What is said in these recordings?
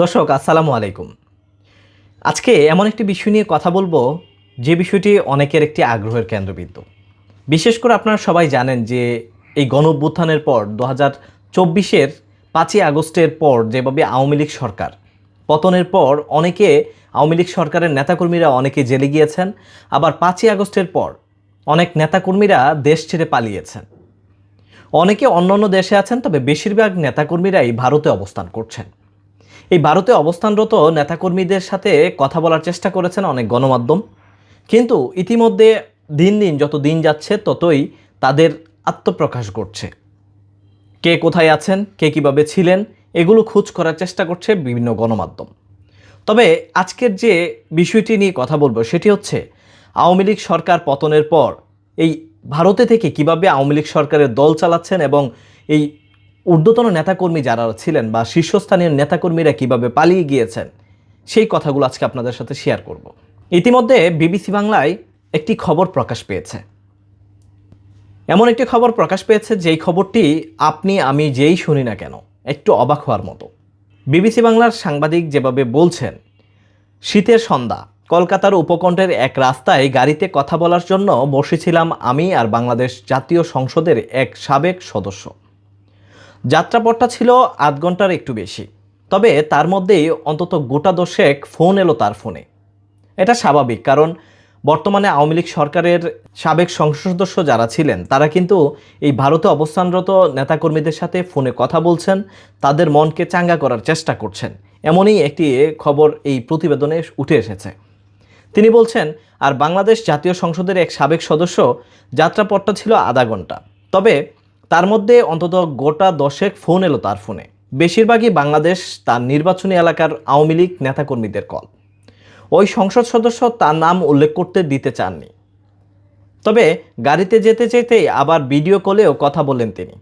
দর্শক, আসসালামু আলাইকুম। আজকে এমন একটি বিষয় নিয়ে কথা বলব, যে বিষয়টি অনেকের একটি আগ্রহের কেন্দ্রবিন্দু। বিশেষ করে আপনারা সবাই জানেন যে এই গণ অভ্যুত্থানের পর, দু হাজার চব্বিশের পাঁচই আগস্টের পর যেভাবে আওয়ামী লীগ সরকার, পতনের পর অনেকে আওয়ামী লীগ সরকারের নেতাকর্মীরা অনেকে জেলে গিয়েছেন, আবার পাঁচই আগস্টের পর অনেক নেতাকর্মীরা দেশ ছেড়ে পালিয়েছেন। অনেকে অন্যান্য দেশে আছেন, তবে বেশিরভাগ নেতাকর্মীরাই ভারতে অবস্থান করছেন। এই ভারতে অবস্থানরত নেতাকর্মীদের সাথে কথা বলার চেষ্টা করেছেন অনেক গণমাধ্যম। কিন্তু ইতিমধ্যে দিন দিন যত দিন যাচ্ছে, ততই তাদের আত্মপ্রকাশ ঘটছে। কে কোথায় আছেন, কে কীভাবে ছিলেন, এগুলো খোঁজ করার চেষ্টা করছে বিভিন্ন গণমাধ্যম। তবে আজকের যে বিষয়টি নিয়ে কথা বলব, সেটি হচ্ছে আওয়ামী লীগ সরকার পতনের পর এই ভারতে থেকে কীভাবে আওয়ামী লীগ সরকারের দল চালাচ্ছেন এবং এই ঊর্ধ্বতন নেতাকর্মী যারা ছিলেন বা শীর্ষস্থানীয় নেতাকর্মীরা কীভাবে পালিয়ে গিয়েছেন, সেই কথাগুলো আজকে আপনাদের সাথে শেয়ার করব। ইতিমধ্যে বিবিসি বাংলায় একটি খবর প্রকাশ পেয়েছে। এমন একটি খবর প্রকাশ পেয়েছে, যেই খবরটি আপনি, আমি যেই শুনি না কেন, একটু অবাক হওয়ার মতো। বিবিসি বাংলার সাংবাদিক যেভাবে বলছেন, শীতের সন্ধ্যা, কলকাতার উপকণ্ঠের এক রাস্তায় গাড়িতে কথা বলার জন্য বসেছিলাম আমি আর বাংলাদেশ জাতীয় সংসদের এক সাবেক সদস্য। যাত্রাপথটা ছিল আধ ঘণ্টার একটু বেশি। তবে তার মধ্যেই অন্তত গোটা দশেক ফোন এলো তার ফোনে। এটা স্বাভাবিক, কারণ বর্তমানে আওয়ামী লীগ সরকারের সাবেক সংসদ সদস্য যারা ছিলেন, তারা কিন্তু এই ভারতে অবস্থানরত নেতাকর্মীদের সাথে ফোনে কথা বলছেন, তাদের মনকে চাঙ্গা করার চেষ্টা করছেন। এমনই একটি খবর এই প্রতিবেদনে উঠে এসেছে। তিনি বলছেন, আর বাংলাদেশ জাতীয় সংসদের এক সাবেক সদস্য, যাত্রাপথটা ছিল আধা ঘণ্টা। তবে তার মধ্যে অন্তত গোটা দশেক ফোন এলো তার ফোনে। বেশিরভাগই বাংলাদেশ তার নির্বাচনী এলাকার আওয়ামী লীগ নেতাকর্মীদের কল। ওই সংসদ সদস্য তার নাম উল্লেখ করতে দিতে চাননি। তবে গাড়িতে যেতে যেতেই আবার ভিডিও কলেও কথা বলেন তিনি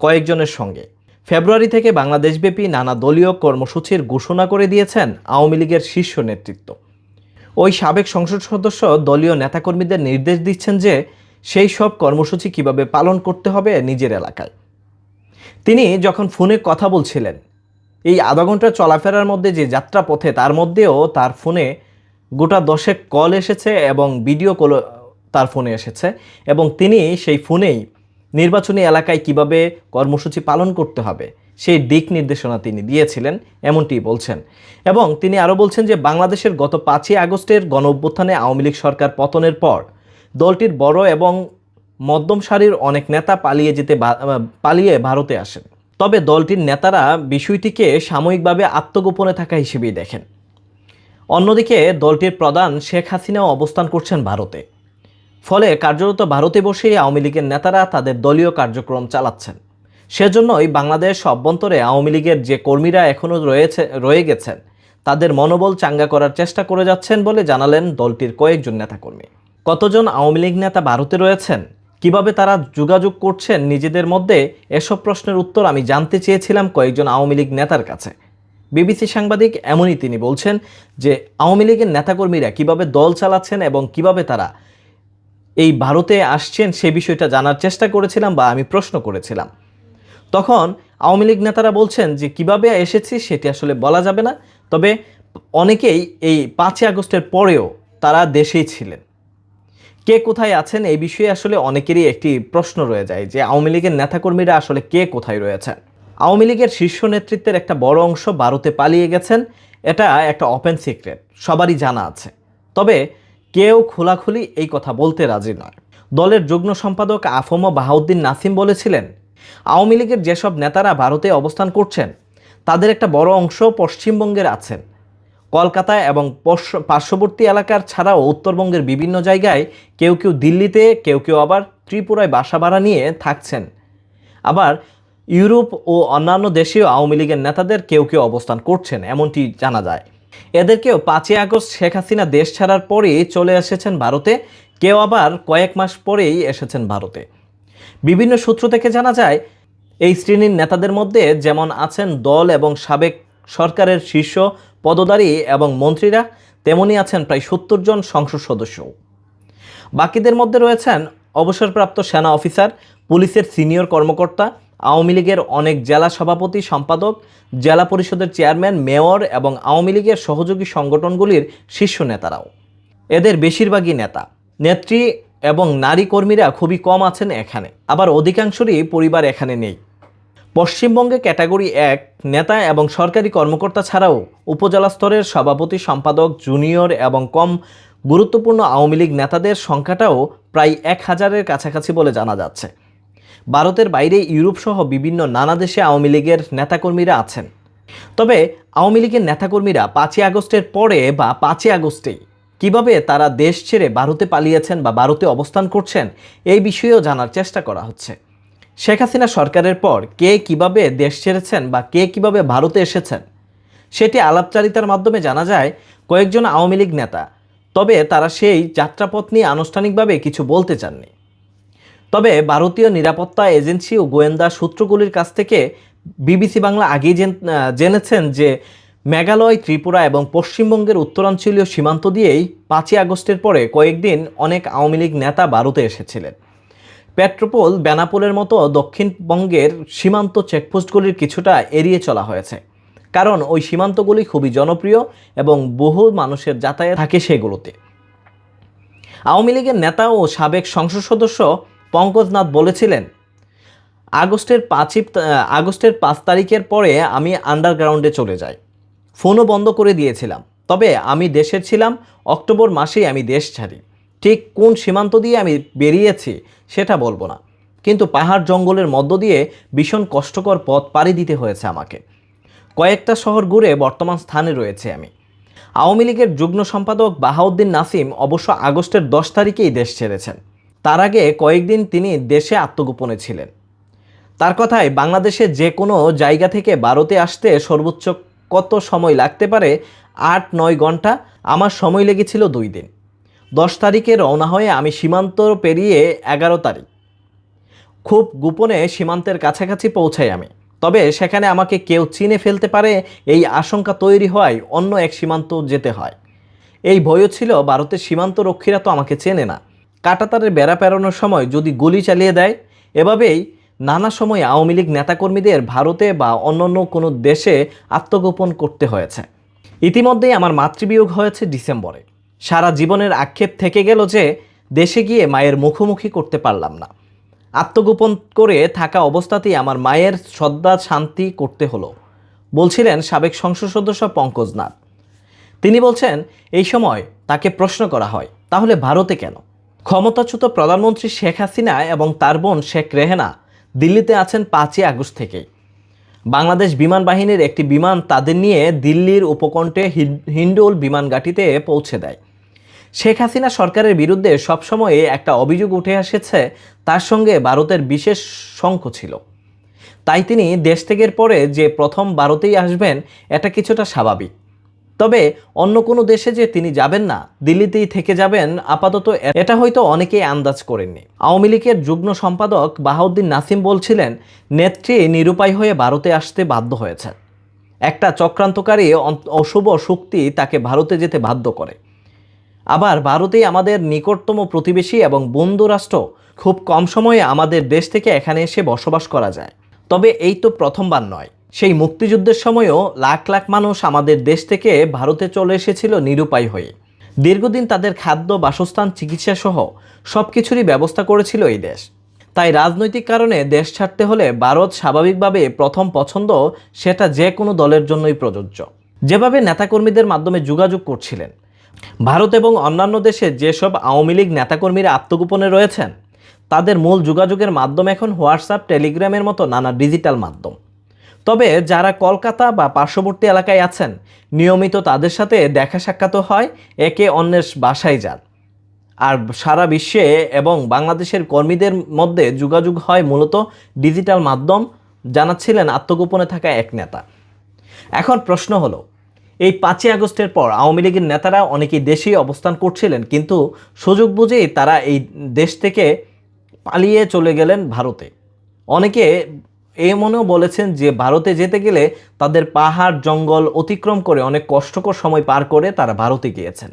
কয়েকজনের সঙ্গে। ফেব্রুয়ারি থেকে বাংলাদেশব্যাপী নানা দলীয় কর্মসূচির ঘোষণা করে দিয়েছেন আওয়ামী লীগের শীর্ষ নেতৃত্ব। ওই সাবেক সংসদ সদস্য দলীয় নেতাকর্মীদের নির্দেশ দিচ্ছেন যে সেই সব কর্মসূচি কীভাবে পালন করতে হবে নিজের এলাকায়। তিনি যখন ফোনে কথা বলছিলেন, এই আধা ঘণ্টা চলাফেরার মধ্যে যে যাত্রা পথে তার মধ্যেও তার ফোনে গোটা দশেক কল এসেছে এবং ভিডিও কল তার ফোনে এসেছে এবং তিনি সেই ফোনেই নির্বাচনী এলাকায় কীভাবে কর্মসূচি পালন করতে হবে, সেই দিক নির্দেশনা তিনি দিয়েছিলেন এমনটি বলছেন। এবং তিনি আরও বলছেন যে, বাংলাদেশের গত পাঁচই আগস্টের গণ অভ্যুত্থানে আওয়ামী লীগ সরকার পতনের পর দলটির বড় এবং মধ্যম সারির অনেক নেতা পালিয়ে যেতে পালিয়ে ভারতে আসেন। তবে দলটির নেতারা বিষয়টিকে সাময়িকভাবে আত্মগোপনে থাকা হিসেবেই দেখেন। অন্যদিকে দলটির প্রধান শেখ হাসিনাও অবস্থান করছেন ভারতে। ফলে কার্যরত ভারতে বসেই আওয়ামী লীগের নেতারা তাদের দলীয় কার্যক্রম চালাচ্ছেন। সেজন্যই বাংলাদেশ অভ্যন্তরে আওয়ামী লীগের যে কর্মীরা এখনও রয়েছে রয়ে গেছেন, তাদের মনোবল চাঙ্গা করার চেষ্টা করে যাচ্ছেন বলে জানালেন দলটির কয়েকজন নেতাকর্মী। কতজন আওয়ামী লীগ নেতা ভারতে রয়েছেন? কীভাবে তারা যোগাযোগ করছেন? নিজেদের মধ্যে এসব প্রশ্নের উত্তর আমি জানতে চেয়েছিলাম কয়েকজন আওয়ামী লীগ নেতার কাছে। বিবিসি সাংবাদিক এমনই তিনি বলছেন যে, আওয়ামী লীগের নেতাকর্মীরা কীভাবে দল চালাচ্ছেন এবং কীভাবে তারা এই ভারতে আসছেন সে বিষয়টা জানার চেষ্টা করেছিলাম বা আমি প্রশ্ন করেছিলাম। তখন আওয়ামী লীগ নেতারা বলছেন যে, কীভাবে এসেছি সেটি আসলে বলা যাবে না। তবে অনেকেই এই পাঁচই আগস্টের পরেও তারা দেশেই ছিলেন। কে কোথায় আছেন এই বিষয়ে আসলে অনেকেরই একটি প্রশ্ন রয়ে যায় যে আওয়ামী লীগের নেতাকর্মীরা আসলে কে কোথায় রয়েছেন? আওয়ামী লীগের শীর্ষ নেতৃত্বের একটা বড় অংশ ভারতে পালিয়ে গেছেন, এটা একটা ওপেন সিক্রেট সবারই জানা আছে। তবে কেউ খোলাখুলি এই কথা বলতে রাজি নয়। দলের যুগ্ম সম্পাদক আফম বাহাউদ্দিন নাসিম বলেছিলেন, আওয়ামী লীগের যেসব নেতারা ভারতে অবস্থান করছেন, তাদের একটা বড় অংশ পশ্চিমবঙ্গের আছেন। কলকাতায় এবং পার্শ্ববর্তী এলাকার ছাড়াও উত্তরবঙ্গের বিভিন্ন জায়গায় কেউ কেউ দিল্লিতে, কেউ কেউ আবার ত্রিপুরায় বাসা ভাড়া নিয়ে থাকছেন। আবার ইউরোপ ও অন্যান্য দেশেও আওয়ামী লীগের নেতাদের কেউ কেউ অবস্থান করছেন, এমনটি জানা যায়। এদেরকেও পাঁচই আগস্ট শেখ হাসিনা দেশ ছাড়ার পরেই চলে এসেছেন ভারতে, কেউ আবার কয়েক মাস পরেই এসেছেন ভারতে। বিভিন্ন সূত্র থেকে জানা যায়, এই শ্রেণির নেতাদের মধ্যে যেমন আছেন দল এবং সাবেক সরকারের শীর্ষ পদধারী এবং মন্ত্রীরা তেমনি আছেন প্রায় সত্তর জন সংসদ সদস্য। বাকিদের মধ্যে রয়েছেন অবসরপ্রাপ্ত সেনা অফিসার, পুলিশের সিনিয়র কর্মকর্তা, আওয়ামী লীগের অনেক জেলা সভাপতি, সম্পাদক, জেলা পরিষদের চেয়ারম্যান, মেয়র এবং আওয়ামী লীগের সহযোগী সংগঠনগুলির শীর্ষ নেতারাও। এদের বেশিরভাগই নেতা। নেত্রী এবং নারী কর্মীরা খুবই কম আছেন এখানে। আবার অধিকাংশরই পরিবার এখানে নেই। পশ্চিমবঙ্গে ক্যাটাগরি এক নেতা এবং সরকারি কর্মকর্তা ছাড়াও উপজেলা স্তরের সভাপতি, সম্পাদক, জুনিয়র এবং কম গুরুত্বপূর্ণ আওয়ামী লীগ নেতাদের সংখ্যাটাও প্রায় এক হাজারের কাছাকাছি বলে জানা যাচ্ছে। ভারতের বাইরে ইউরোপ সহ বিভিন্ন নানা দেশে আওয়ামী লীগের নেতাকর্মীরা আছেন। তবে আওয়ামী লীগের নেতাকর্মীরা পাঁচই আগস্টের পরে বা পাঁচই আগস্টেই কীভাবে তারা দেশ ছেড়ে ভারতে পালিয়েছেন বা ভারতে অবস্থান করছেন, এই বিষয়েও জানার চেষ্টা করা হচ্ছে। শেখ হাসিনা সরকারের পর কে কীভাবে দেশ ছেড়েছেন বা কে কীভাবে ভারতে এসেছেন, সেটি আলাপচারিতার মাধ্যমে জানা যায় কয়েকজন আওয়ামী লীগ নেতা। তবে তারা সেই যাত্রাপথ নিয়ে আনুষ্ঠানিকভাবে কিছু বলতে চাননি। তবে ভারতীয় নিরাপত্তা এজেন্সি ও গোয়েন্দা সূত্রগুলির কাছ থেকে বিবিসি বাংলা আগেই জেনেছেন যে মেঘালয়, ত্রিপুরা এবং পশ্চিমবঙ্গের উত্তরাঞ্চলীয় সীমান্ত দিয়েই পাঁচই আগস্টের পরে কয়েকদিন অনেক আওয়ামী লীগ নেতা ভারতে এসেছিলেন। পেট্রোপোল বেনাপোলের মতো দক্ষিণবঙ্গের সীমান্ত চেকপোস্টগুলির কিছুটা এড়িয়ে চলা হয়েছে। কারণ ওই সীমান্তগুলি খুবই জনপ্রিয় এবং বহু মানুষের যাতায়াত থাকে সেগুলোতে। আওয়ামী লীগের নেতা ও সাবেক সংসদ সদস্য পঙ্কজনাথ বলেছিলেন, আগস্টের পাঁচই আগস্টের পাঁচ তারিখের পরে আমি আন্ডারগ্রাউন্ডে চলে যাই। ফোনও বন্ধ করে দিয়েছিলাম। তবে আমি দেশের ছিলাম, অক্টোবর মাসেই আমি দেশ ছাড়ি। ঠিক কোন সীমান্ত দিয়ে আমি বেরিয়েছি সেটা বলব না। কিন্তু পাহাড় জঙ্গলের মধ্য দিয়ে ভীষণ কষ্টকর পথ পাড়ি দিতে হয়েছে আমাকে। কয়েকটা শহর ঘুরে বর্তমান স্থানে রয়েছে আমি। আওয়ামী লীগের যুগ্ম সম্পাদক বাহাউদ্দিন নাসিম অবশ্য আগস্টের দশ তারিখেই দেশ ছেড়েছেন। তার আগে কয়েকদিন তিনি দেশে আত্মগোপনে ছিলেন। তার কথায়, বাংলাদেশে যে কোনো জায়গা থেকে ভারতে আসতে সর্বোচ্চ কত সময় লাগতে পারে? আট, নয় ঘণ্টা? আমার সময় লেগেছিল দুই দিন। দশ তারিখে রওনা হয়ে আমি সীমান্ত পেরিয়ে এগারো তারিখ। খুব গোপনে সীমান্তের কাছাকাছি পৌঁছাই আমি। তবে সেখানে আমাকে কেউ চিনে ফেলতে পারে, এই আশঙ্কা তৈরি হওয়ায় অন্য এক সীমান্ত যেতে হয়। এই ভয়ও ছিল, ভারতের সীমান্ত রক্ষীরা তো আমাকে চেনে না। কাটাতারের বেড়া পেরানোর সময় যদি গুলি চালিয়ে দেয়, এভাবেই নানা সময় আওয়ামী লীগ নেতাকর্মীদের ভারতে বা অন্যান্য কোনো দেশে আত্মগোপন করতে হয়েছে। ইতিমধ্যেই আমার মাতৃবিয়োগ হয়েছে ডিসেম্বরে। সারা জীবনের আক্ষেপ থেকে গেল যে দেশে গিয়ে মায়ের মুখোমুখি করতে পারলাম না। আত্মগোপন করে থাকা অবস্থাতেই আমার মায়ের শ্রদ্ধা শান্তি করতে হলো, বলছিলেন সাবেক সংসদ সদস্য পঙ্কজ নাথ। তিনি বলছেন, এই সময় তাকে প্রশ্ন করা হয়, তাহলে ভারতে কেন? ক্ষমতাচ্যুত প্রধানমন্ত্রী শেখ হাসিনা এবং তার বোন শেখ রেহেনা দিল্লিতে আছেন পাঁচই আগস্ট থেকেই বাংলাদেশ বিমান বাহিনীর একটি বিমান তাদের নিয়ে দিল্লির উপকণ্ঠে হিন- হিন্ডোল বিমান ঘাঁটিতে পৌঁছে দেয়। শেখ হাসিনা সরকারের বিরুদ্ধে সবসময় একটা অভিযোগ উঠে এসেছে, তার সঙ্গে ভারতের বিশেষ শঙ্খ ছিল। তাই তিনি দেশ থেকের পরে যে প্রথম ভারতেই আসবেন, এটা কিছুটা স্বাভাবিক। তবে অন্য কোনো দেশে যে তিনি যাবেন না, দিল্লিতেই থেকে যাবেন, আপাতত এটা হয়তো অনেকেই আন্দাজ করেননি। আওয়ামী লীগের যুগ্ম সম্পাদক বাহাউদ্দিন নাসিম বলছিলেন, নেত্রী নিরুপায় হয়ে ভারতে আসতে বাধ্য হয়েছেন। একটা চক্রান্তকারী অশুভ শক্তি তাকে ভারতে যেতে বাধ্য করে। আবার ভারতেই আমাদের নিকটতম প্রতিবেশী এবং বন্ধু রাষ্ট্র খুব কম সময়ে আমাদের দেশ থেকে এখানে এসে বসবাস করা যায়। তবে এই তো প্রথমবার নয়। সেই মুক্তিযুদ্ধের সময়ও লাখ লাখ মানুষ আমাদের দেশ থেকে ভারতে চলে এসেছিল নিরুপায় হয়ে। দীর্ঘদিন তাদের খাদ্য, বাসস্থান চিকিৎসা সহ সব কিছুরই ব্যবস্থা করেছিল এই দেশ। তাই রাজনৈতিক কারণে দেশ ছাড়তে হলে ভারত স্বাভাবিকভাবে প্রথম পছন্দ সেটা যে কোনো দলের জন্যই প্রযোজ্য। যেভাবে নেতাকর্মীদের মাধ্যমে যোগাযোগ করছিলেন ভারত এবং অন্যান্য দেশে যেসব আওয়ামী লীগ নেতাকর্মীরা আত্মগোপনে রয়েছেন, তাদের মূল যোগাযোগের মাধ্যম এখন হোয়াটসঅ্যাপ, টেলিগ্রামের মতো নানা ডিজিটাল মাধ্যম। তবে যারা কলকাতা বা পার্শ্ববর্তী এলাকায় আছেন, নিয়মিত তাদের সাথে দেখা সাক্ষাৎ হয়, একে অন্যের বাসায় যান। আর সারা বিশ্বে এবং বাংলাদেশের কর্মীদের মধ্যে যোগাযোগ হয় মূলত ডিজিটাল মাধ্যম, জানাচ্ছিলেন আত্মগোপনে থাকা এক নেতা। এখন প্রশ্ন হলো এই পাঁচই আগস্টের পর আওয়ামী লীগের নেতারা অনেকেই দেশেই অবস্থান করছিলেন, কিন্তু সুযোগ বুঝেই তারা এই দেশ থেকে পালিয়ে চলে গেলেন ভারতে। অনেকে এ মনেও বলেছেন যে ভারতে যেতে গেলে তাদের পাহাড়, জঙ্গল অতিক্রম করে অনেক কষ্টকর সময় পার করে তারা ভারতে গিয়েছেন।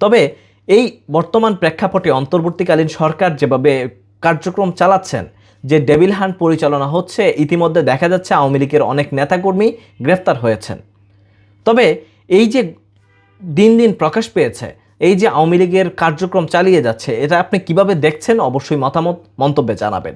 তবে এই বর্তমান প্রেক্ষাপটে অন্তর্বর্তীকালীন সরকার যেভাবে কার্যক্রম চালাচ্ছেন, যে ডেভিল হান্ট পরিচালনা হচ্ছে, ইতিমধ্যে দেখা যাচ্ছে আওয়ামী লীগের অনেক নেতাকর্মী গ্রেফতার হয়েছেন। তবে এই যে দিন দিন প্রকাশ পেয়েছে, এই যে আওয়ামী লীগের কার্যক্রম চালিয়ে যাচ্ছে, এটা আপনি কীভাবে দেখছেন? অবশ্যই মতামত, মন্তব্যে জানাবেন।